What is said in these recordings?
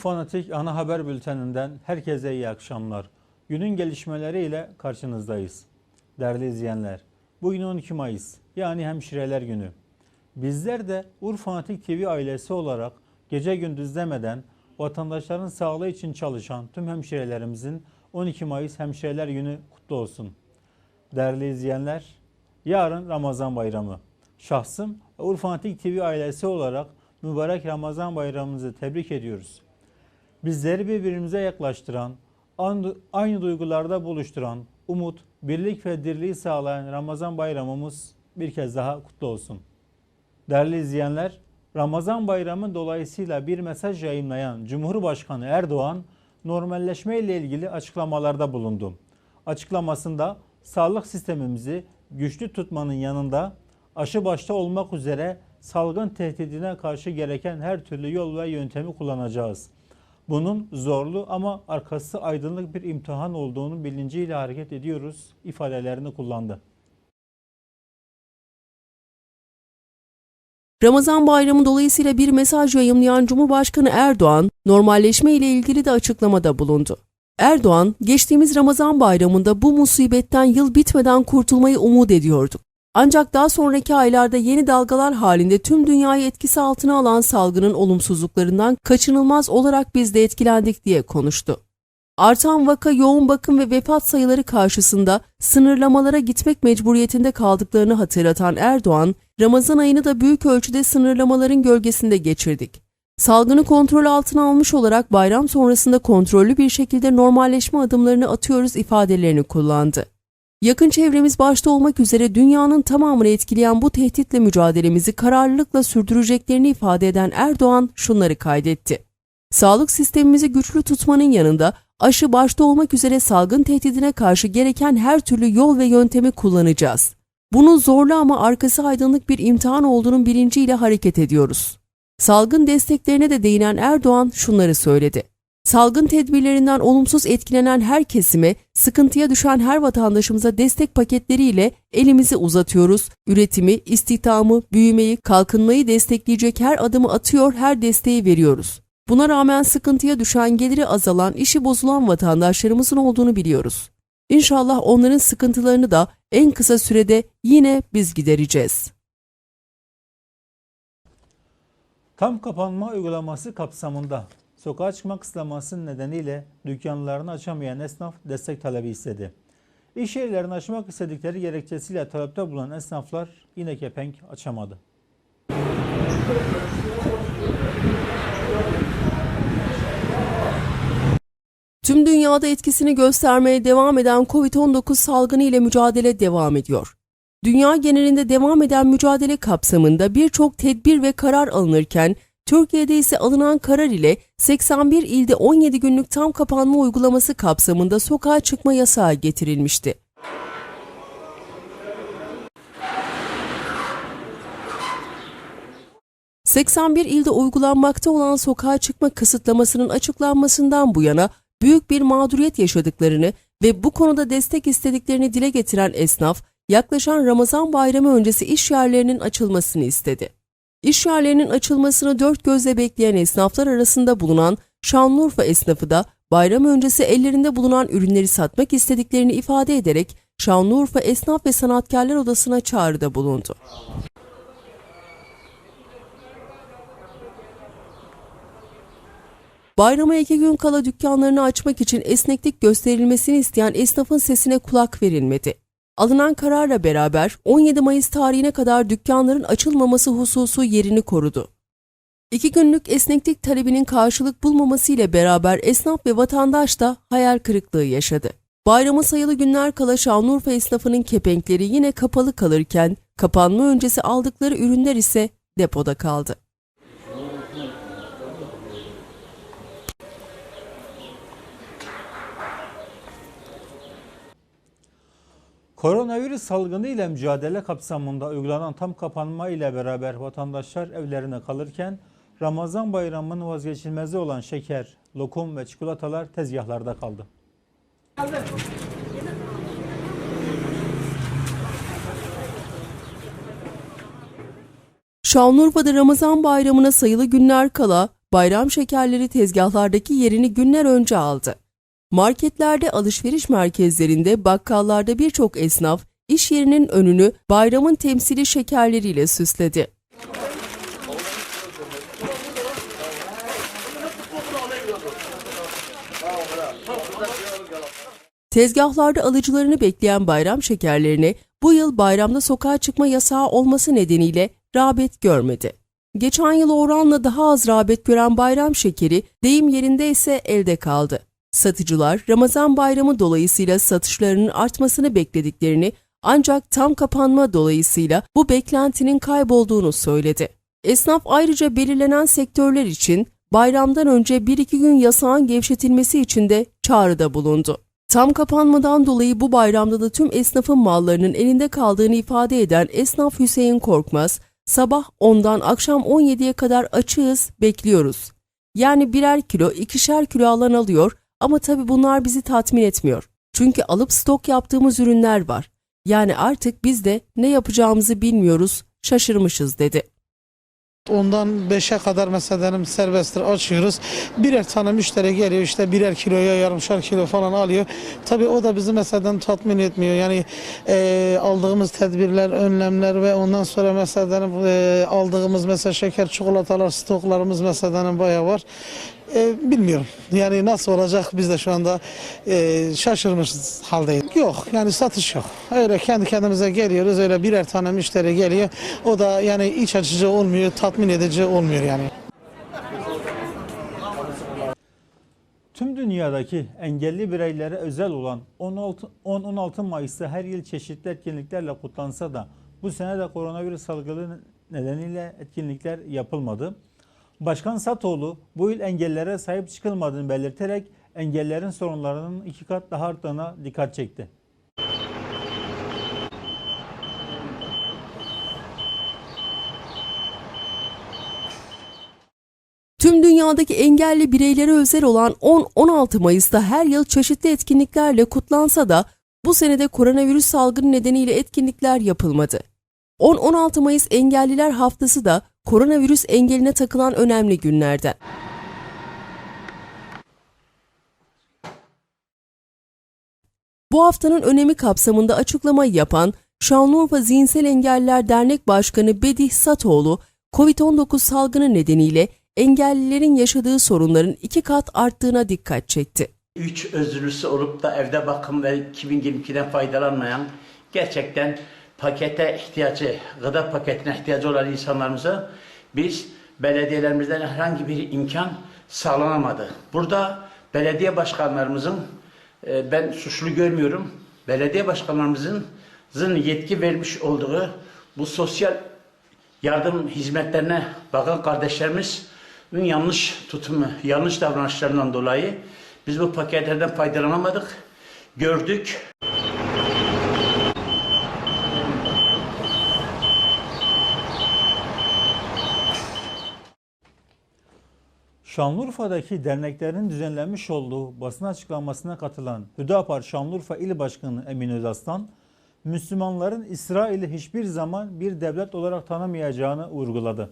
Urfanatik ana haber bülteninden herkese iyi akşamlar. Günün gelişmeleriyle karşınızdayız. Değerli izleyenler, bugün 12 Mayıs yani Hemşireler Günü. Bizler de Urfanatik TV ailesi olarak gece gündüz demeden vatandaşların sağlığı için çalışan tüm hemşirelerimizin 12 Mayıs Hemşireler Günü kutlu olsun. Değerli izleyenler, yarın Ramazan Bayramı. Şahsım Urfanatik TV ailesi olarak mübarek Ramazan bayramımızı tebrik ediyoruz. Bizleri birbirimize yaklaştıran, aynı- duygularda buluşturan, umut, birlik ve dirliği sağlayan Ramazan bayramımız bir kez daha kutlu olsun. Değerli izleyenler, Ramazan bayramı dolayısıyla bir mesaj yayınlayan Cumhurbaşkanı Erdoğan normalleşme ile ilgili açıklamalarda bulundu. Açıklamasında sağlık sistemimizi güçlü tutmanın yanında aşı başta olmak üzere salgın tehdidine karşı gereken her türlü yol ve yöntemi kullanacağız. Bunun zorlu ama arkası aydınlık bir imtihan olduğunu bilinciyle hareket ediyoruz ifadelerini kullandı. Ramazan bayramı dolayısıyla bir mesaj yayımlayan Cumhurbaşkanı Erdoğan, normalleşme ile ilgili de açıklamada bulundu. Erdoğan, geçtiğimiz Ramazan bayramında bu musibetten yıl bitmeden kurtulmayı umut ediyorduk. Ancak daha sonraki aylarda yeni dalgalar halinde tüm dünyayı etkisi altına alan salgının olumsuzluklarından kaçınılmaz olarak biz de etkilendik diye konuştu. Artan vaka, yoğun bakım ve vefat sayıları karşısında sınırlamalara gitmek mecburiyetinde kaldıklarını hatırlatan Erdoğan, Ramazan ayını da büyük ölçüde sınırlamaların gölgesinde geçirdik. Salgını kontrol altına almış olarak bayram sonrasında kontrollü bir şekilde normalleşme adımlarını atıyoruz ifadelerini kullandı. Yakın çevremiz başta olmak üzere dünyanın tamamını etkileyen bu tehditle mücadelemizi kararlılıkla sürdüreceklerini ifade eden Erdoğan şunları kaydetti. Sağlık sistemimizi güçlü tutmanın yanında aşı başta olmak üzere salgın tehdidine karşı gereken her türlü yol ve yöntemi kullanacağız. Bunun zorlu ama arkası aydınlık bir imtihan olduğunun bilinciyle hareket ediyoruz. Salgın desteklerine de değinen Erdoğan şunları söyledi. Salgın tedbirlerinden olumsuz etkilenen her kesime, sıkıntıya düşen her vatandaşımıza destek paketleriyle elimizi uzatıyoruz. Üretimi, istihdamı, büyümeyi, kalkınmayı destekleyecek her adımı atıyor, her desteği veriyoruz. Buna rağmen sıkıntıya düşen, geliri azalan, işi bozulan vatandaşlarımızın olduğunu biliyoruz. İnşallah onların sıkıntılarını da en kısa sürede yine biz gidereceğiz. Tam kapanma uygulaması kapsamında sokağa çıkma kısıtlaması nedeniyle dükkanlarını açamayan esnaf destek talebi istedi. İş yerlerini açmak istedikleri gerekçesiyle talepte bulunan esnaflar yine kepenk açamadı. Tüm dünyada etkisini göstermeye devam eden COVID-19 salgını ile mücadele devam ediyor. Dünya genelinde devam eden mücadele kapsamında birçok tedbir ve karar alınırken, Türkiye'de ise alınan karar ile 81 ilde 17 günlük tam kapanma uygulaması kapsamında sokağa çıkma yasağı getirilmişti. ...81 ilde uygulanmakta olan sokağa çıkma kısıtlamasının açıklanmasından bu yana büyük bir mağduriyet yaşadıklarını ve bu konuda destek istediklerini dile getiren esnaf, yaklaşan Ramazan bayramı öncesi iş yerlerinin açılmasını istedi. İş yerlerinin açılmasını dört gözle bekleyen esnaflar arasında bulunan Şanlıurfa esnafı da bayram öncesi ellerinde bulunan ürünleri satmak istediklerini ifade ederek Şanlıurfa Esnaf ve Sanatkarlar Odası'na çağrıda bulundu. Bayrama iki gün kala dükkanlarını açmak için esneklik gösterilmesini isteyen esnafın sesine kulak verilmedi. Alınan kararla beraber 17 Mayıs tarihine kadar dükkanların açılmaması hususu yerini korudu. İki günlük esneklik talebinin karşılık bulmaması ile beraber esnaf ve vatandaş da hayal kırıklığı yaşadı. Bayrama sayılı günler kala Şanlıurfa esnafının kepenkleri yine kapalı kalırken kapanma öncesi aldıkları ürünler ise depoda kaldı. Koronavirüs salgını ile mücadele kapsamında uygulanan tam kapanma ile beraber vatandaşlar evlerine kalırken Ramazan bayramının vazgeçilmezi olan şeker, lokum ve çikolatalar tezgahlarda kaldı. Şanlıurfa'da Ramazan bayramına sayılı günler kala bayram şekerleri tezgahlardaki yerini günler önce aldı. Marketlerde, alışveriş merkezlerinde, bakkallarda birçok esnaf iş yerinin önünü bayramın temsili şekerleriyle süsledi. Tezgahlarda alıcılarını bekleyen bayram şekerlerine bu yıl bayramda sokağa çıkma yasağı olması nedeniyle rağbet görmedi. Geçen yıl oranla daha az rağbet gören bayram şekeri deyim yerinde ise elde kaldı. Satıcılar Ramazan bayramı dolayısıyla satışlarının artmasını beklediklerini ancak tam kapanma dolayısıyla bu beklentinin kaybolduğunu söyledi. Esnaf ayrıca belirlenen sektörler için bayramdan önce 1-2 gün yasağın gevşetilmesi için de çağrıda bulundu. Tam kapanmadan dolayı bu bayramda da tüm esnafın mallarının elinde kaldığını ifade eden esnaf Hüseyin Korkmaz, sabah 10'dan akşam 17'ye kadar açığız, bekliyoruz. Yani birer kilo, ikişer kilo alan alıyor ama tabii bunlar bizi tatmin etmiyor. Çünkü alıp stok yaptığımız ürünler var. Yani artık biz de ne yapacağımızı bilmiyoruz, şaşırmışız dedi. Ondan 5'e kadar mesela serbesttir açıyoruz. Birer tane müşteri geliyor işte birer kiloya yarımşar kilo falan alıyor. Tabii o da bizi mesela tatmin etmiyor. Yani e, aldığımız tedbirler, önlemler ve ondan sonra mesela e, aldığımız mesela şeker, çikolatalar, stoklarımız mesela bayağı var. E, bilmiyorum. Yani nasıl olacak biz de şu anda e, şaşırmışız haldeyiz. Yok yani satış yok. Öyle kendi kendimize geliyoruz. Öyle birer tane müşteri geliyor. O da yani iç açıcı olmuyor, tatmin edici olmuyor yani. Tüm dünyadaki engelli bireylere özel olan 10-16 Mayıs'ta her yıl çeşitli etkinliklerle kutlansa da bu sene de koronavirüs salgını nedeniyle etkinlikler yapılmadı. Başkan Satoğlu bu yıl engellilere sahip çıkılmadığını belirterek engellerin sorunlarının iki kat daha arttığına dikkat çekti. Tüm dünyadaki engelli bireylere özel olan 10-16 Mayıs'ta her yıl çeşitli etkinliklerle kutlansa da bu senede koronavirüs salgını nedeniyle etkinlikler yapılmadı. 10-16 Mayıs Engelliler Haftası da koronavirüs engeline takılan önemli günlerden. Bu haftanın önemi kapsamında açıklamayı yapan Şanlıurfa Zihinsel Engelliler Dernek Başkanı Bedih Satoğlu, COVID-19 salgını nedeniyle engellilerin yaşadığı sorunların iki kat arttığına dikkat çekti. Üç özürlüsü olup da evde bakım ve 2022'den faydalanmayan gerçekten pakete ihtiyacı, gıda paketine ihtiyacı olan insanlarımıza biz belediyelerimizden herhangi bir imkan sağlanamadı. Burada belediye başkanlarımızın e, ben suçlu görmüyorum. Belediye başkanlarımızın zın yetki vermiş olduğu bu sosyal yardım hizmetlerine bakan kardeşlerimizin yanlış tutumu, yanlış davranışlarından dolayı biz bu paketlerden faydalanamadık. Gördük. Şanlıurfa'daki derneklerin düzenlenmiş olduğu basın açıklamasına katılan Hüdapar Şanlıurfa İl Başkanı Emin Özaslan, Müslümanların İsrail'i hiçbir zaman bir devlet olarak tanımayacağını vurguladı.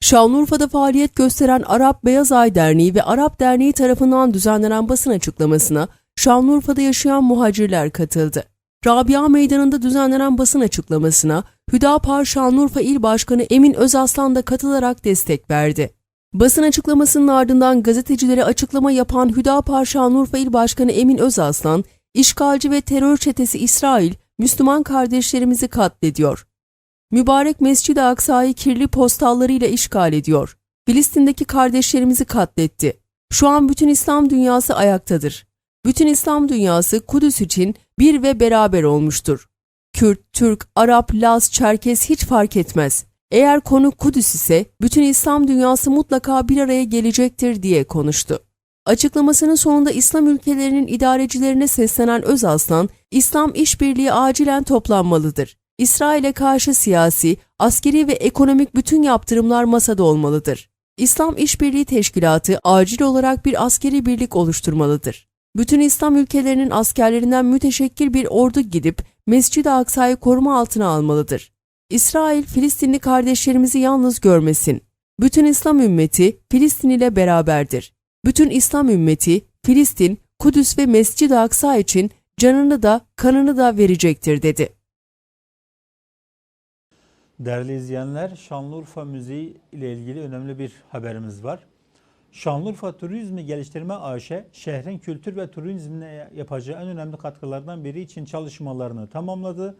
Şanlıurfa'da faaliyet gösteren Arap Beyaz Ay Derneği ve Arap Derneği tarafından düzenlenen basın açıklamasına Şanlıurfa'da yaşayan muhacirler katıldı. Rabia Meydanı'nda düzenlenen basın açıklamasına Hüdapar Şanlıurfa İl Başkanı Emin Özaslan da katılarak destek verdi. Basın açıklamasının ardından gazetecilere açıklama yapan Hüdapar Şanlıurfa İl Başkanı Emin Özaslan, işgalci ve terör çetesi İsrail, Müslüman kardeşlerimizi katlediyor. Mübarek Mescid-i Aksa'yı kirli postallarıyla işgal ediyor. Filistin'deki kardeşlerimizi katletti. Şu an bütün İslam dünyası ayaktadır. Bütün İslam dünyası Kudüs için bir ve beraber olmuştur. Kürt, Türk, Arap, Laz, Çerkes hiç fark etmez. Eğer konu Kudüs ise bütün İslam dünyası mutlaka bir araya gelecektir diye konuştu. Açıklamasının sonunda İslam ülkelerinin idarecilerine seslenen Özaslan, İslam işbirliği acilen toplanmalıdır. İsrail'e karşı siyasi, askeri ve ekonomik bütün yaptırımlar masada olmalıdır. İslam İşbirliği Teşkilatı acil olarak bir askeri birlik oluşturmalıdır. Bütün İslam ülkelerinin askerlerinden müteşekkil bir ordu gidip Mescid-i Aksa'yı koruma altına almalıdır. İsrail Filistinli kardeşlerimizi yalnız görmesin. Bütün İslam ümmeti Filistin ile beraberdir. Bütün İslam ümmeti Filistin, Kudüs ve Mescid-i Aksa için canını da kanını da verecektir dedi. Değerli izleyenler, Şanlıurfa Müziği ile ilgili önemli bir haberimiz var. Şanlıurfa Turizmi Geliştirme AŞ, şehrin kültür ve turizmine yapacağı en önemli katkılardan biri için çalışmalarını tamamladı.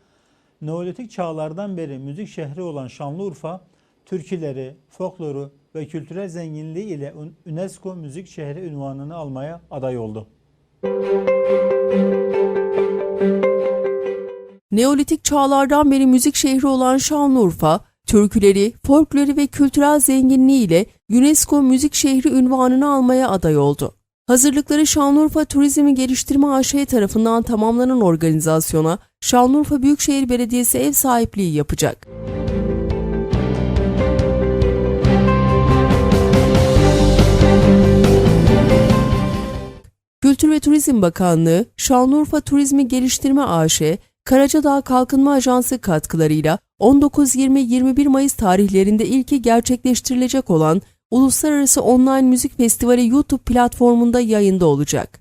Neolitik çağlardan beri müzik şehri olan Şanlıurfa, türküleri, folkloru ve kültürel zenginliği ile UNESCO Müzik Şehri ünvanını almaya aday oldu. Neolitik çağlardan beri müzik şehri olan Şanlıurfa, türküleri, folkloru ve kültürel zenginliğiyle UNESCO Müzik Şehri ünvanını almaya aday oldu. Hazırlıkları Şanlıurfa Turizmi Geliştirme AŞ tarafından tamamlanan organizasyona Şanlıurfa Büyükşehir Belediyesi ev sahipliği yapacak. Kültür ve Turizm Bakanlığı, Şanlıurfa Turizmi Geliştirme AŞ, Karacadağ Kalkınma Ajansı katkılarıyla 19-20-21 Mayıs tarihlerinde ilki gerçekleştirilecek olan Uluslararası Online Müzik Festivali YouTube platformunda yayında olacak.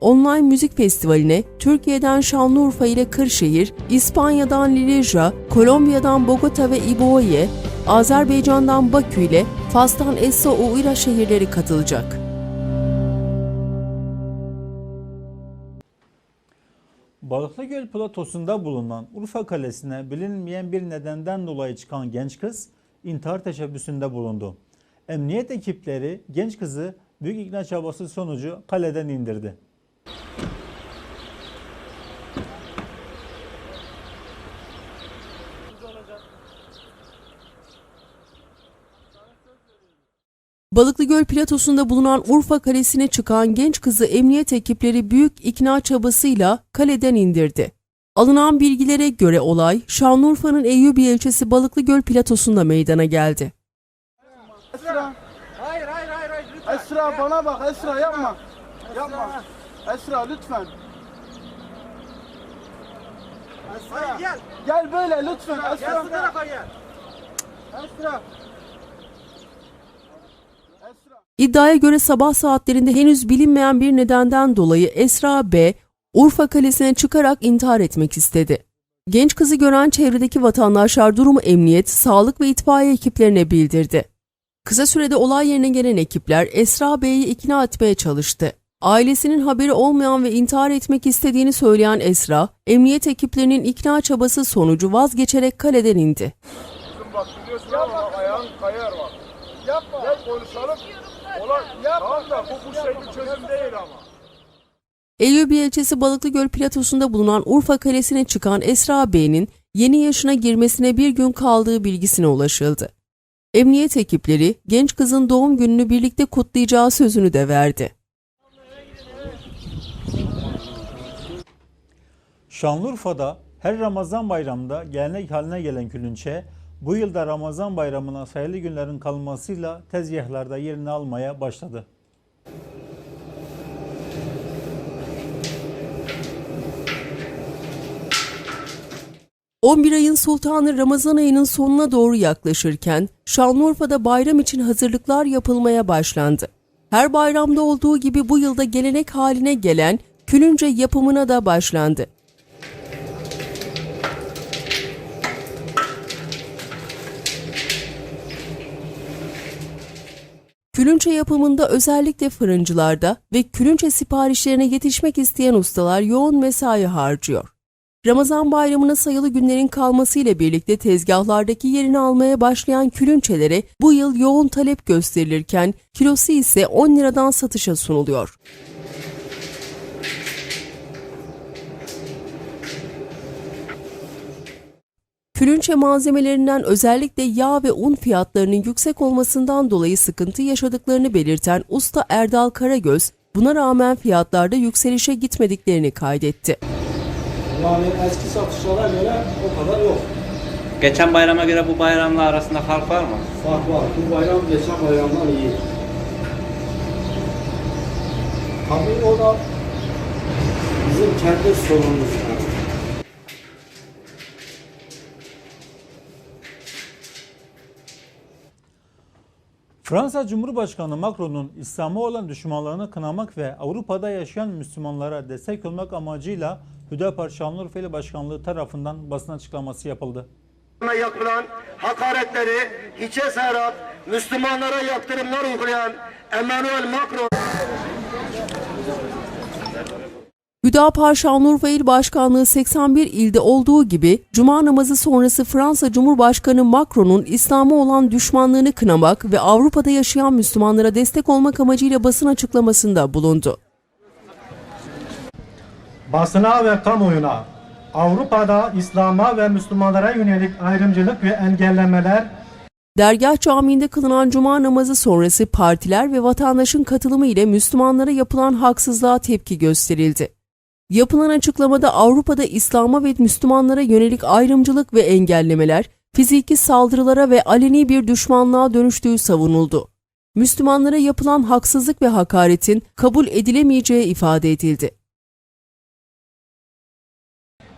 Online Müzik Festivali'ne Türkiye'den Şanlıurfa ile Kırşehir, İspanya'dan Lilleja, Kolombiya'dan Bogota ve Iboye, Azerbaycan'dan Bakü ile Fas'tan Essa Uira şehirleri katılacak. Balıklıgöl platosunda bulunan Urfa Kalesi'ne bilinmeyen bir nedenden dolayı çıkan genç kız intihar teşebbüsünde bulundu. Emniyet ekipleri genç kızı büyük ikna çabası sonucu kaleden indirdi. Balıklıgöl platosunda bulunan Urfa Kalesi'ne çıkan genç kızı emniyet ekipleri büyük ikna çabasıyla kaleden indirdi. Alınan bilgilere göre olay Şanlıurfa'nın Eyyubi ilçesi Balıklıgöl platosunda meydana geldi. Esra. Hayır hayır hayır hayır lütfen. Esra bana bak Esra yapma. Yapma. Esra lütfen. Esra. gel. Gel böyle lütfen Esra. Gel şu tarafa gel. Esra. İddiaya göre sabah saatlerinde henüz bilinmeyen bir nedenden dolayı Esra B. Urfa Kalesi'ne çıkarak intihar etmek istedi. Genç kızı gören çevredeki vatandaşlar durumu emniyet, sağlık ve itfaiye ekiplerine bildirdi. Kısa sürede olay yerine gelen ekipler Esra Bey'i ikna etmeye çalıştı. Ailesinin haberi olmayan ve intihar etmek istediğini söyleyen Esra, emniyet ekiplerinin ikna çabası sonucu vazgeçerek kaleden indi. Kızım bak ayağın kayar bak. Yapma. Gel konuşalım. Olay tamam da bu bu şekilde çözüm değil ama. Eyyubi ilçesi Balıklıgöl platosunda bulunan Urfa Kalesi'ne çıkan Esra Bey'in yeni yaşına girmesine bir gün kaldığı bilgisine ulaşıldı. Emniyet ekipleri genç kızın doğum gününü birlikte kutlayacağı sözünü de verdi. Şanlıurfa'da her Ramazan bayramında gelenek haline gelen külünçe bu yılda Ramazan bayramına sayılı günlerin kalmasıyla tezgahlarda yerini almaya başladı. – 11 ayın sultanı Ramazan ayının sonuna doğru yaklaşırken Şanlıurfa'da bayram için hazırlıklar yapılmaya başlandı. Her bayramda olduğu gibi bu yılda gelenek haline gelen külünce yapımına da başlandı. Külünçe yapımında özellikle fırıncılarda ve külünçe siparişlerine yetişmek isteyen ustalar yoğun mesai harcıyor. Ramazan bayramına sayılı günlerin kalmasıyla birlikte tezgahlardaki yerini almaya başlayan külünçelere bu yıl yoğun talep gösterilirken kilosu ise 10 liradan satışa sunuluyor. Külünçe malzemelerinden özellikle yağ ve un fiyatlarının yüksek olmasından dolayı sıkıntı yaşadıklarını belirten usta Erdal Karagöz, buna rağmen fiyatlarda yükselişe gitmediklerini kaydetti. Yani eski satışlara göre o kadar yok. Geçen bayrama göre bu bayramla arasında fark var mı? Fark var. Bu bayram geçen bayramdan iyi. Tabii o da Sizin kendi sorununuz var. Fransa Cumhurbaşkanı Macron'un İslam'a olan düşmanlığını kınamak ve Avrupa'da yaşayan Müslümanlara destek olmak amacıyla Hüdapar Şanlıurfa'lı Başkanlığı tarafından basın açıklaması yapıldı. yapılan hakaretleri hiçe sayarak Müslümanlara yaptırımlar uygulayan Emmanuel Macron Hüdapar Şanlıurfa İl Başkanlığı 81 ilde olduğu gibi Cuma namazı sonrası Fransa Cumhurbaşkanı Macron'un İslam'a olan düşmanlığını kınamak ve Avrupa'da yaşayan Müslümanlara destek olmak amacıyla basın açıklamasında bulundu. Basına ve kamuoyuna Avrupa'da İslam'a ve Müslümanlara yönelik ayrımcılık ve engellemeler Dergah Camii'nde kılınan cuma namazı sonrası partiler ve vatandaşın katılımı ile Müslümanlara yapılan haksızlığa tepki gösterildi. Yapılan açıklamada Avrupa'da İslam'a ve Müslümanlara yönelik ayrımcılık ve engellemeler, fiziki saldırılara ve aleni bir düşmanlığa dönüştüğü savunuldu. Müslümanlara yapılan haksızlık ve hakaretin kabul edilemeyeceği ifade edildi.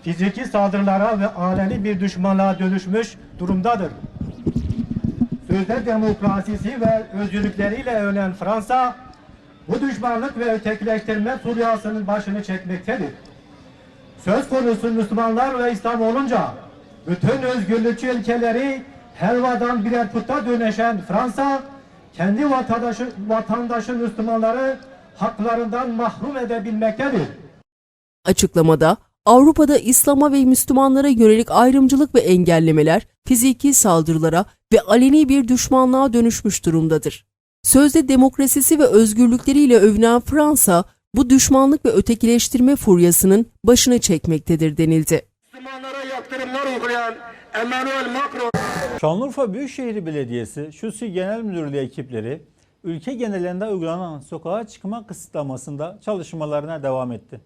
Fiziki saldırılara ve aleni bir düşmanlığa dönüşmüş durumdadır. Sözde demokrasisi ve özgürlükleriyle övülen Fransa, bu düşmanlık ve ötekileştirme furyasının başını çekmektedir. Söz konusu Müslümanlar ve İslam olunca, bütün özgürlükçü ilkeleri helvadan birer puta dönüşen Fransa, kendi vatandaşı, vatandaşı Müslümanları haklarından mahrum edebilmektedir. Açıklamada Avrupa'da İslam'a ve Müslümanlara yönelik ayrımcılık ve engellemeler fiziki saldırılara ve aleni bir düşmanlığa dönüşmüş durumdadır. Sözde demokrasisi ve özgürlükleriyle övünen Fransa, bu düşmanlık ve ötekileştirme furyasının başını çekmektedir denildi. Müslümanlara yaptırımlar uygulayan Emmanuel Macron Şanlıurfa Büyükşehir Belediyesi Şusi Genel Müdürlüğü ekipleri ülke genelinde uygulanan sokağa çıkma kısıtlamasında çalışmalarına devam etti.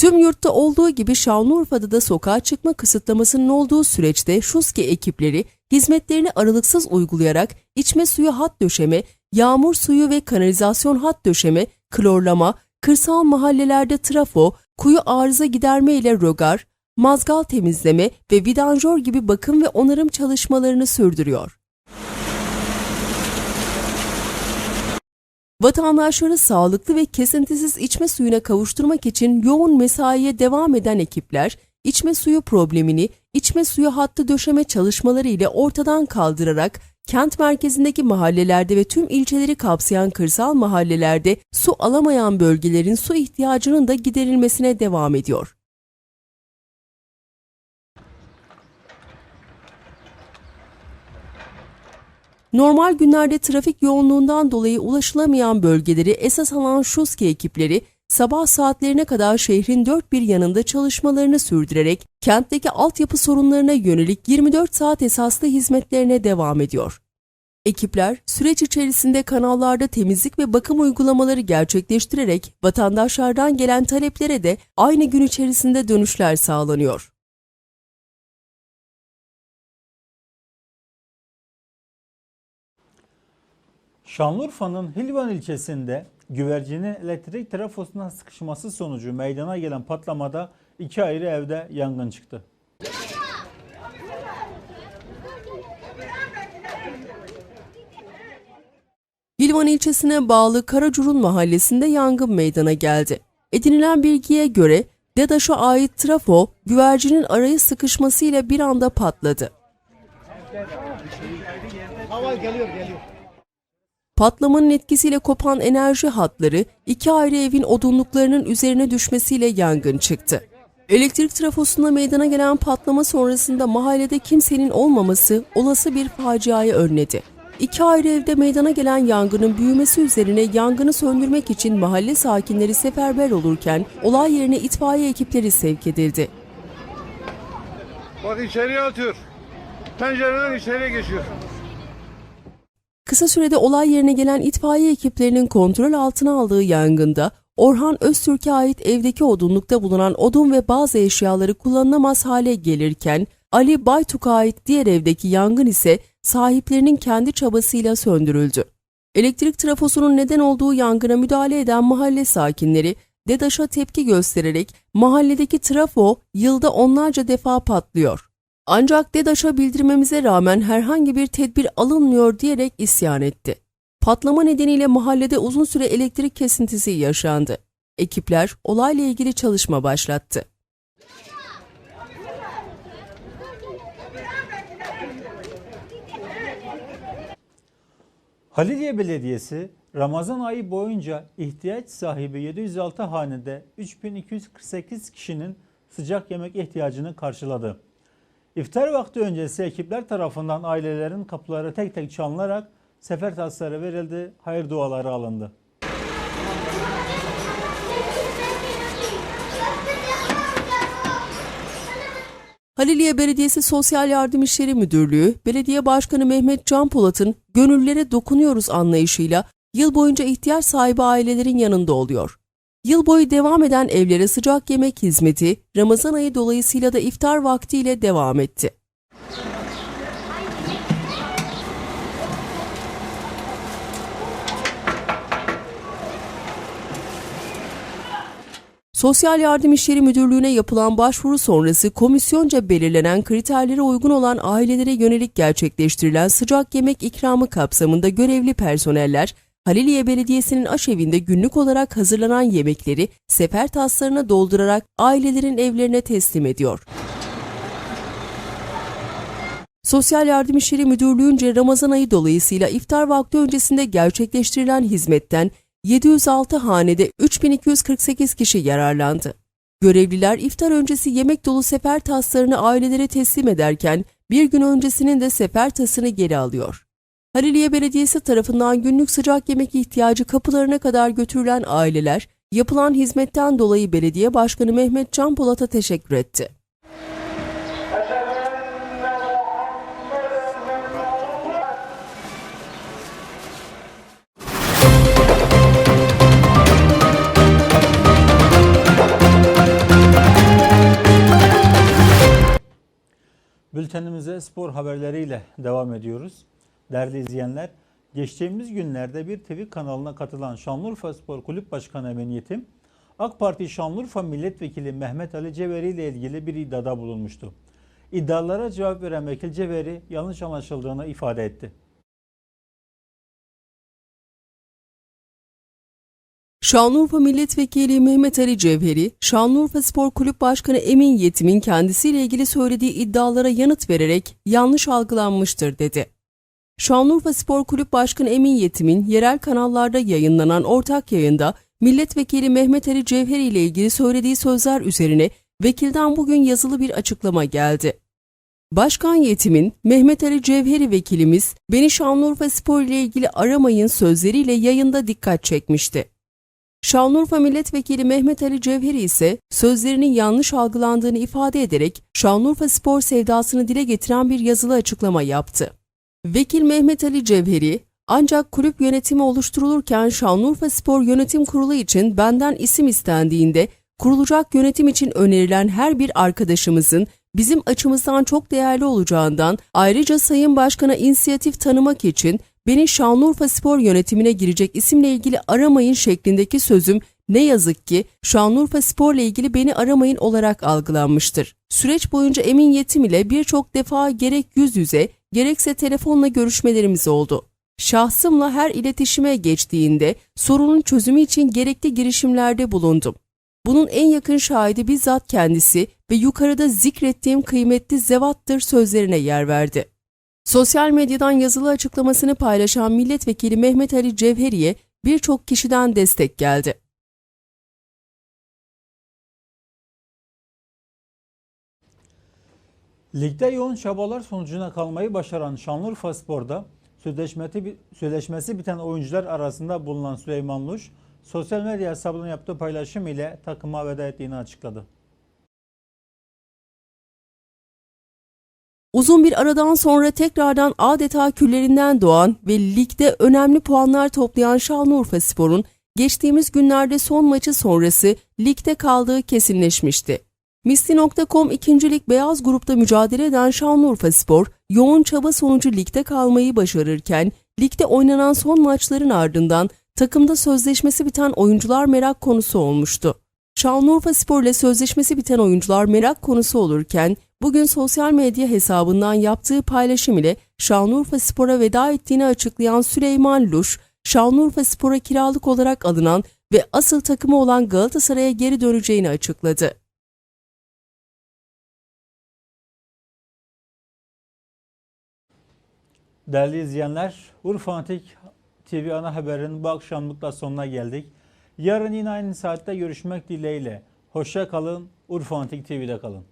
Tüm yurtta olduğu gibi Şanlıurfa'da da sokağa çıkma kısıtlamasının olduğu süreçte Şuski ekipleri hizmetlerini aralıksız uygulayarak içme suyu hat döşeme, yağmur suyu ve kanalizasyon hat döşeme, klorlama, kırsal mahallelerde trafo, kuyu arıza giderme ile rogar, mazgal temizleme ve vidanjör gibi bakım ve onarım çalışmalarını sürdürüyor. Vatandaşları sağlıklı ve kesintisiz içme suyuna kavuşturmak için yoğun mesaiye devam eden ekipler, içme suyu problemini içme suyu hattı döşeme çalışmaları ile ortadan kaldırarak kent merkezindeki mahallelerde ve tüm ilçeleri kapsayan kırsal mahallelerde su alamayan bölgelerin su ihtiyacının da giderilmesine devam ediyor. Normal günlerde trafik yoğunluğundan dolayı ulaşılamayan bölgeleri esas alan Şuski ekipleri sabah saatlerine kadar şehrin dört bir yanında çalışmalarını sürdürerek kentteki altyapı sorunlarına yönelik 24 saat esaslı hizmetlerine devam ediyor. Ekipler süreç içerisinde kanallarda temizlik ve bakım uygulamaları gerçekleştirerek vatandaşlardan gelen taleplere de aynı gün içerisinde dönüşler sağlanıyor. Şanlıurfa'nın Hilvan ilçesinde güvercinin elektrik trafosuna sıkışması sonucu meydana gelen patlamada iki ayrı evde yangın çıktı. Hilvan ilçesine bağlı Karacurun mahallesinde yangın meydana geldi. Edinilen bilgiye göre DEDAŞ'a ait trafo güvercinin araya sıkışmasıyla bir anda patladı. Patlamanın etkisiyle kopan enerji hatları iki ayrı evin odunluklarının üzerine düşmesiyle yangın çıktı. Elektrik trafosunda meydana gelen patlama sonrasında mahallede kimsenin olmaması olası bir faciayı önledi. İki ayrı evde meydana gelen yangının büyümesi üzerine yangını söndürmek için mahalle sakinleri seferber olurken olay yerine itfaiye ekipleri sevk edildi. Bak içeriye atıyor. Pencereden içeriye geçiyor. Kısa sürede olay yerine gelen itfaiye ekiplerinin kontrol altına aldığı yangında Orhan Öztürk'e ait evdeki odunlukta bulunan odun ve bazı eşyaları kullanılamaz hale gelirken Ali Baytuk'a ait diğer evdeki yangın ise sahiplerinin kendi çabasıyla söndürüldü. Elektrik trafosunun neden olduğu yangına müdahale eden mahalle sakinleri DEDAŞ'a tepki göstererek mahalledeki trafo yılda onlarca defa patlıyor. Ancak DEDAŞ'a bildirmemize rağmen herhangi bir tedbir alınmıyor diyerek isyan etti. Patlama nedeniyle mahallede uzun süre elektrik kesintisi yaşandı. Ekipler olayla ilgili çalışma başlattı. Haliliye Belediyesi Ramazan ayı boyunca ihtiyaç sahibi 706 hanede 3248 kişinin sıcak yemek ihtiyacını karşıladı. İftar vakti öncesi ekipler tarafından ailelerin kapıları tek tek çalınarak sefer tasları verildi, hayır duaları alındı. Haliliye Belediyesi Sosyal Yardım İşleri Müdürlüğü, Belediye Başkanı Mehmet Can Polat'ın gönüllere dokunuyoruz anlayışıyla yıl boyunca ihtiyaç sahibi ailelerin yanında oluyor. Yıl boyu devam eden evlere sıcak yemek hizmeti Ramazan ayı dolayısıyla da iftar vaktiyle devam etti. Sosyal Yardım İşleri Müdürlüğü'ne yapılan başvuru sonrası komisyonca belirlenen kriterlere uygun olan ailelere yönelik gerçekleştirilen sıcak yemek ikramı kapsamında görevli personeller, Haliliye Belediyesi'nin aşevinde günlük olarak hazırlanan yemekleri sefer taslarına doldurarak ailelerin evlerine teslim ediyor. Sosyal Yardım İşleri Müdürlüğü'nce Ramazan ayı dolayısıyla iftar vakti öncesinde gerçekleştirilen hizmetten 706 hanede 3248 kişi yararlandı. Görevliler iftar öncesi yemek dolu sefer taslarını ailelere teslim ederken bir gün öncesinin de sefer tasını geri alıyor. Haliliye Belediyesi tarafından günlük sıcak yemek ihtiyacı kapılarına kadar götürülen aileler, yapılan hizmetten dolayı Belediye Başkanı Mehmet Can Polat'a teşekkür etti. Bültenimize spor haberleriyle devam ediyoruz. Değerli izleyenler, geçtiğimiz günlerde bir TV kanalına katılan Şanlıurfa Spor Kulüp Başkanı Emin Yetim, AK Parti Şanlıurfa Milletvekili Mehmet Ali Ceveri ile ilgili bir iddiada bulunmuştu. İddialara cevap veren Vekil Ceveri yanlış anlaşıldığını ifade etti. Şanlıurfa Milletvekili Mehmet Ali Cevheri, Şanlıurfa Spor Kulüp Başkanı Emin Yetim'in kendisiyle ilgili söylediği iddialara yanıt vererek yanlış algılanmıştır dedi. Şanlıurfa Spor Kulüp Başkanı Emin Yetim'in yerel kanallarda yayınlanan ortak yayında Milletvekili Mehmet Ali Cevheri ile ilgili söylediği sözler üzerine vekilden bugün yazılı bir açıklama geldi. Başkan Yetim'in Mehmet Ali Cevheri vekilimiz beni Şanlıurfa Spor ile ilgili aramayın sözleriyle yayında dikkat çekmişti. Şanlıurfa Milletvekili Mehmet Ali Cevheri ise sözlerinin yanlış algılandığını ifade ederek Şanlıurfa spor sevdasını dile getiren bir yazılı açıklama yaptı. Vekil Mehmet Ali Cevheri, ancak kulüp yönetimi oluşturulurken Şanlıurfa Spor Yönetim Kurulu için benden isim istendiğinde kurulacak yönetim için önerilen her bir arkadaşımızın bizim açımızdan çok değerli olacağından ayrıca Sayın Başkan'a inisiyatif tanımak için beni Şanlıurfa Spor yönetimine girecek isimle ilgili aramayın şeklindeki sözüm ne yazık ki Şanlıurfa Spor'la ilgili beni aramayın olarak algılanmıştır. Süreç boyunca Emin Yetim ile birçok defa gerek yüz yüze gerekse telefonla görüşmelerimiz oldu. Şahsımla her iletişime geçtiğinde sorunun çözümü için gerekli girişimlerde bulundum. Bunun en yakın şahidi bizzat kendisi ve yukarıda zikrettiğim kıymetli zevattır sözlerine yer verdi. Sosyal medyadan yazılı açıklamasını paylaşan milletvekili Mehmet Ali Cevheri'ye birçok kişiden destek geldi. Ligde yoğun çabalar sonucuna kalmayı başaran Şanlıurfa Spor'da sözleşmesi, sözleşmesi biten oyuncular arasında bulunan Süleyman Luş, sosyal medya hesabından yaptığı paylaşım ile takıma veda ettiğini açıkladı. Uzun bir aradan sonra tekrardan adeta küllerinden doğan ve ligde önemli puanlar toplayan Şanlıurfa Spor'un geçtiğimiz günlerde son maçı sonrası ligde kaldığı kesinleşmişti. Misli.com ikincilik beyaz grupta mücadele eden Şanlıurfa Spor, yoğun çaba sonucu ligde kalmayı başarırken ligde oynanan son maçların ardından takımda sözleşmesi biten oyuncular merak konusu olmuştu. Şanlıurfa Spor ile sözleşmesi biten oyuncular merak konusu olurken bugün sosyal medya hesabından yaptığı paylaşım ile Şanlıurfa Spor'a veda ettiğini açıklayan Süleyman Luş, Şanlıurfa Spor'a kiralık olarak alınan ve asıl takımı olan Galatasaray'a geri döneceğini açıkladı. Değerli izleyenler, Urfa Antik TV ana haberin bu akşamlık da sonuna geldik. Yarın yine aynı saatte görüşmek dileğiyle. Hoşça kalın, Urfa Antik TV'de kalın.